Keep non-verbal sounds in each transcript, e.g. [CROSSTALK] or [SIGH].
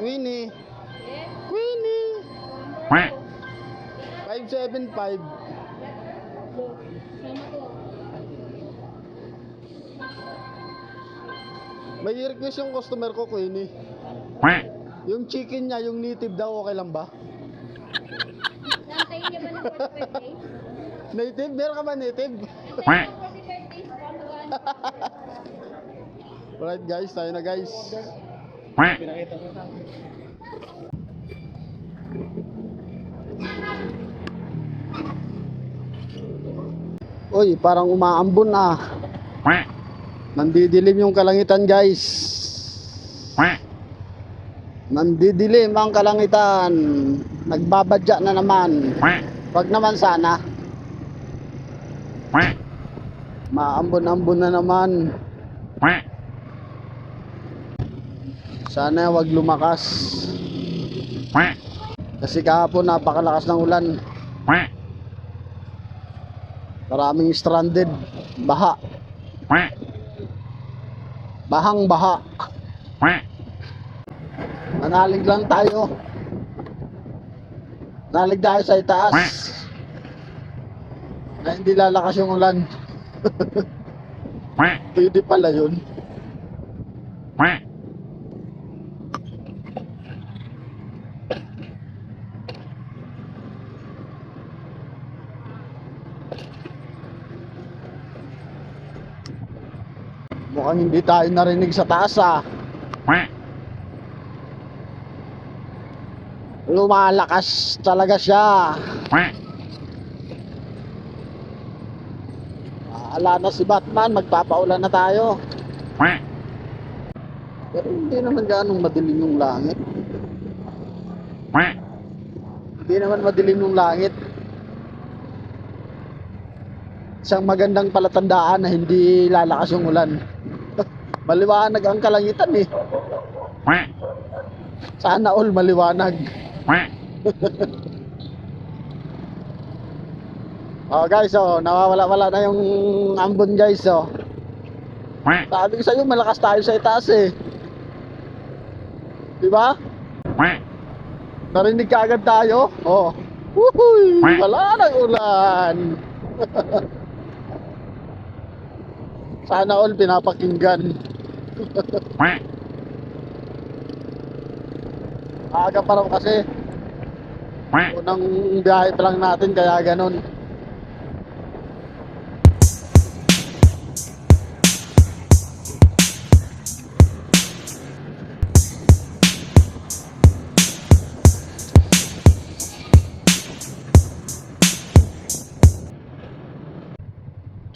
Winnie. Quack. 575. Sama ko. May request yung customer ko, Queenie. Yung chicken niya, yung native daw, okay lang ba? Nantayin niya ba ng 45 days? Native? Meron ka ba native? Nantayin ng 45 days pa [LAUGHS] mag-ano? Alright guys, tayo na guys. Quack. Uy, parang umaambon na. Quack. Nandidilim yung kalangitan guys. Nandidilim ang kalangitan. Nagbabadya na naman. Wag naman sana. Maambon-ambon na naman. Sana wag lumakas. Kasi kahapon napakalakas ng ulan. Maraming stranded. Baha. Bahang baha. Quack. Nanalig lang tayo. Nalig tayo sa itaas. Na hindi lalakas yung ulan. [LAUGHS] Pwede pala yun. Mukhang hindi tayo narinig sa taas ah. Lumalakas talaga siya. Ala na si Batman, magpapaulan na tayo. Pero hindi naman ganong madilim yung langit. Hindi naman madilim yung langit. Isang magandang palatandaan na hindi lalakas yung ulan. [LAUGHS] maliwanag ang kalangitan eh. Sana all maliwanag. [LAUGHS] Oh guys, oh, nawawala-wala na yung ambon guys, oh. Sabi ko sa'yo, malakas tayo sa itaas eh. Di ba? Narinig ka agad tayo? Oh. Wuhuy! Wala nang ulan. [LAUGHS] Sana all pinapakinggan. Aga pa raw kasi. Unang biyahe pa lang natin kaya ganon.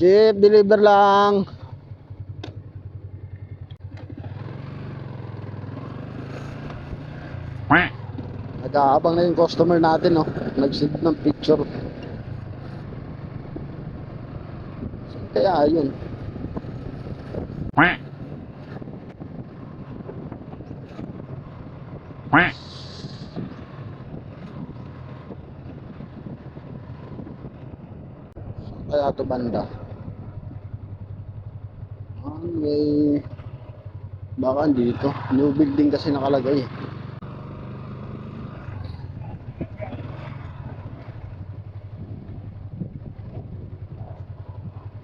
Jeep, deliver lang. Nag-aabang na yung customer natin, no? Nag-send ng picture. Saan kaya yun? Saan kaya to banda? Ah, may... Baka dito. New building kasi nakalagay. eh.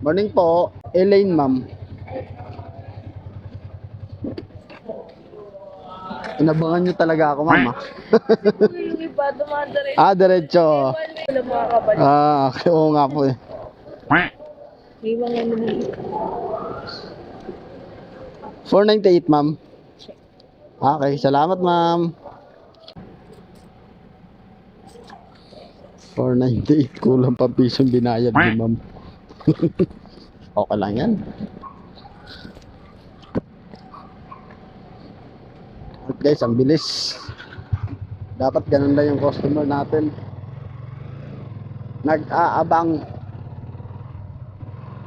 Morning po. Elaine, ma'am. Inabangan niyo talaga ako, ma'am. ah. Yung iba dumadari. ah, diretso. Wala. Ah, okay. Oo nga po eh. Quack. May mga naman. 498, ma'am. Okay, salamat, ma'am. 498, kulang pa pisong binayad ni ma'am. [LAUGHS] okay lang yan. Guys, ang bilis. Dapat ganun lang yung customer natin. Nag-aabang.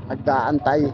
Nag-aantay.